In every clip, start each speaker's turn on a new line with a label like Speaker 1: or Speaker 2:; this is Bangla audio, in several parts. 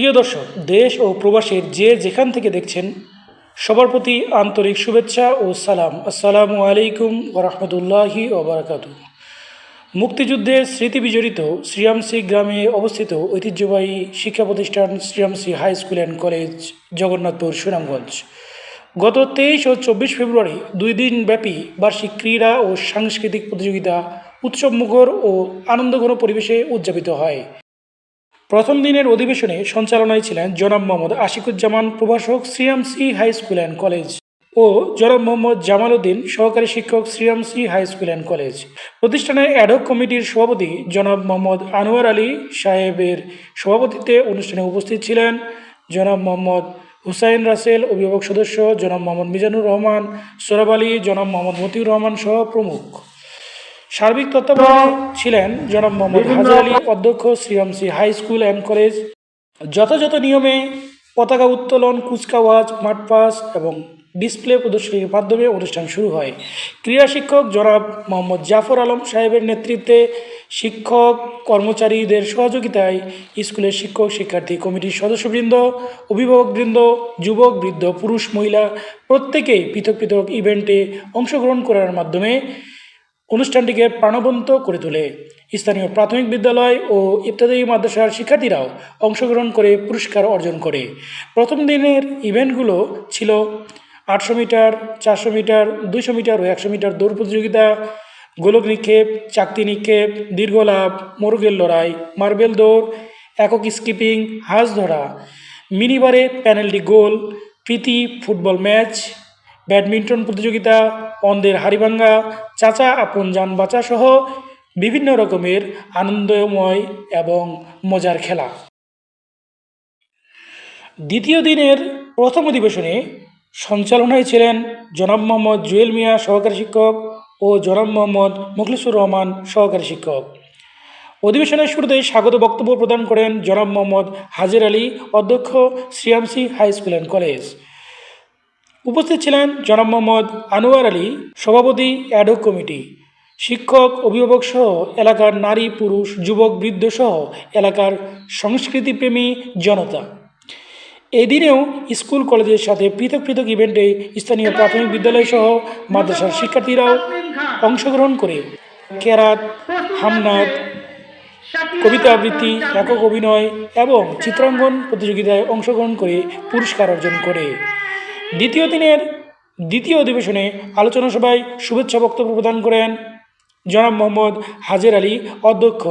Speaker 1: প্রিয় দর্শক, দেশ ও প্রবাসের যে যেখান থেকে দেখছেন, সবার প্রতি আন্তরিক শুভেচ্ছা ও সালাম। আসসালামু আলাইকুম ওরহমতুল্লাহি ওবরাকাত মুক্তিযুদ্ধের স্মৃতি বিজড়িত শ্রীরামসি গ্রামে অবস্থিত ঐতিহ্যবাহী শিক্ষা প্রতিষ্ঠান Shriramsi high school and college, Jagannathpur, Sunamganj. গত তেইশ ও চব্বিশ ফেব্রুয়ারি দুই দিন ব্যাপী বার্ষিক ক্রীড়া ও সাংস্কৃতিক প্রতিযোগিতা, উৎসবমুখর ও আনন্দঘন পরিবেশে উদযাপিত হয়। প্রথম দিনের অধিবেশনে সঞ্চালনায় ছিলেন জনাব মোহাম্মদ আশিকুজ্জামান প্রভাষক Shriramsi high school and college ও জনাব মোহাম্মদ জামাল উদ্দিন সহকারী শিক্ষক Shriramsi high school and college. প্রতিষ্ঠানের অ্যাডক কমিটির সভাপতি জনাব মোহাম্মদ আনোয়ার আলী সাহেবের সভাপতিত্বে অনুষ্ঠানে উপস্থিত ছিলেন জনাব মোহাম্মদ হুসাইন রাসেল, অভিভাবক সদস্য জনাব মোহাম্মদ মিজানুর রহমান, সোরাব আলী, জনাব মোহাম্মদ মতিউর রহমান সহ প্রমুখ। সার্বিক তত্ত্বাবধানে ছিলেন জনাব মোহাম্মদ হাজা আলী অধ্যক্ষ Shriramsi high school and college. যথাযথ নিয়মে পতাকা উত্তোলন কুচকাওয়াজ মাঠপাস এবং ডিসপ্লে প্রদর্শনীর মাধ্যমে অনুষ্ঠান শুরু হয়। ক্রীড়া শিক্ষক জনাব মোহাম্মদ জাফর আলম সাহেবের নেতৃত্বে শিক্ষক কর্মচারীদের সহযোগিতায় স্কুলের শিক্ষক শিক্ষার্থী কমিটির সদস্যবৃন্দ অভিভাবকবৃন্দ যুবক বৃদ্ধ পুরুষ মহিলা প্রত্যেকেই পৃথক পৃথক ইভেন্টে অংশগ্রহণ করার মাধ্যমে অনুষ্ঠানটিকে প্রাণবন্ত করে তোলে। স্থানীয় প্রাথমিক বিদ্যালয় ও ইত্যাদি মাদ্রাসার শিক্ষার্থীরাও অংশগ্রহণ করে পুরস্কার অর্জন করে। প্রথম দিনের ইভেন্টগুলো ছিল আটশো মিটার, চারশো মিটার, দুইশো মিটার ও একশো মিটার দৌড় প্রতিযোগিতা, গোলক নিক্ষেপ, চাকতি নিক্ষেপ, দীর্ঘ লাভ মোরগের লড়াই, মার্বেল দৌড়, একক স্কিপিং, হাঁস ধরা, মিনিবারে প্যানেলটি গোল, প্রীতি ফুটবল ম্যাচ, ব্যাডমিন্টন প্রতিযোগিতা অন্ধের হাড়িভাঙ্গা, চাচা, আপন যান বাঁচা সহ বিভিন্ন রকমের আনন্দময় এবং মজার খেলা। দ্বিতীয় দিনের প্রথম অধিবেশনে সঞ্চালনায় ছিলেন জনাব মোহাম্মদ জুয়েল মিয়া, সহকারী শিক্ষক, ও জনাব মোহাম্মদ মুখলিসুর রহমান, সহকারী শিক্ষক। অধিবেশনের শুরুতে স্বাগত বক্তব্য প্রদান করেন জনাব মোহাম্মদ হাজির আলী, অধ্যক্ষ Shriramsi high school and college. উপস্থিত ছিলেন জনাব মোহাম্মদ আনোয়ার আলী, সভাপতি অ্যাডক কমিটি শিক্ষক, অভিভাবক সহ এলাকার নারী, পুরুষ, যুবক, বৃদ্ধ সহ এলাকার সংস্কৃতিপ্রেমী জনতা। এদিনেও স্কুল, কলেজের সাথে পৃথক পৃথক ইভেন্টে স্থানীয় প্রাথমিক বিদ্যালয় সহ মাদ্রাসার শিক্ষার্থীরাও অংশগ্রহণ করে। কেরাত হামনাদ কবিতা আবৃত্তি একক অভিনয় এবং চিত্রাঙ্কন প্রতিযোগিতায় অংশগ্রহণ করে পুরস্কার অর্জন করে। দ্বিতীয় দিনের দ্বিতীয় অধিবেশনে আলোচনা সভায় শুভেচ্ছা বক্তব্য প্রদান করেন জনাব মোহাম্মদ হাজের আলী অধ্যক্ষ,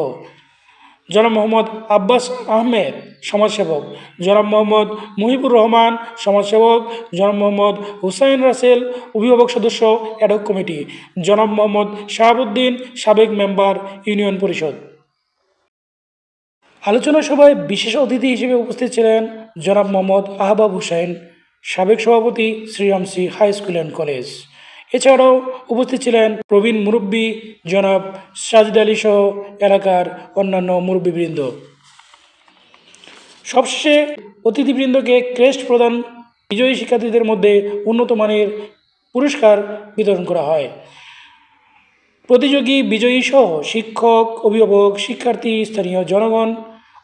Speaker 1: জনাব মোহাম্মদ আব্বাস আহমেদ সমাজসেবক, জনাব মোহাম্মদ মুহিবুর রহমান সমাজসেবক, জনাব মোহাম্মদ হুসাইন রাসেল অভিভাবক সদস্য অ্যাডক কমিটি, জনাব মোহাম্মদ শাহাবুদ্দিন সাবেক মেম্বার ইউনিয়ন পরিষদ। আলোচনা সভায় বিশেষ অতিথি হিসেবে উপস্থিত ছিলেন জনাব মোহাম্মদ আহবাব হুসাইন। সাবেক সভাপতি Shriramsi high school and college. এছাড়াও উপস্থিত ছিলেন প্রবীণ মুরব্বী জনাব সাজিদ আলী সহ এলাকার অন্যান্য মুরব্বীবৃন্দ। সবশেষে অতিথিবৃন্দকে ক্রেস্ট প্রদান বিজয়ী শিক্ষার্থীদের মধ্যে উন্নত মানের পুরস্কার বিতরণ করা হয়। প্রতিযোগী বিজয়ী সহ শিক্ষক, অভিভাবক, শিক্ষার্থী, স্থানীয় জনগণ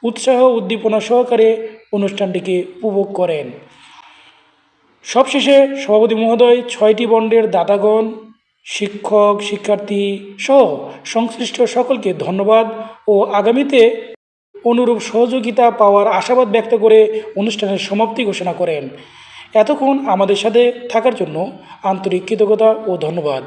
Speaker 1: উৎসাহ উদ্দীপনা সহকারে অনুষ্ঠানটিকে উপভোগ করেন। সবশেষে সভাপতি মহোদয় ছয়টি বন্ডের দাতাগণ, শিক্ষক, শিক্ষার্থী সহ সংশ্লিষ্ট সকলকে ধন্যবাদ ও আগামীতে অনুরূপ সহযোগিতা পাওয়ার আশাবাদ ব্যক্ত করে অনুষ্ঠানের সমাপ্তি ঘোষণা করেন। এতক্ষণ আমাদের সাথে থাকার জন্য আন্তরিক কৃতজ্ঞতা ও ধন্যবাদ।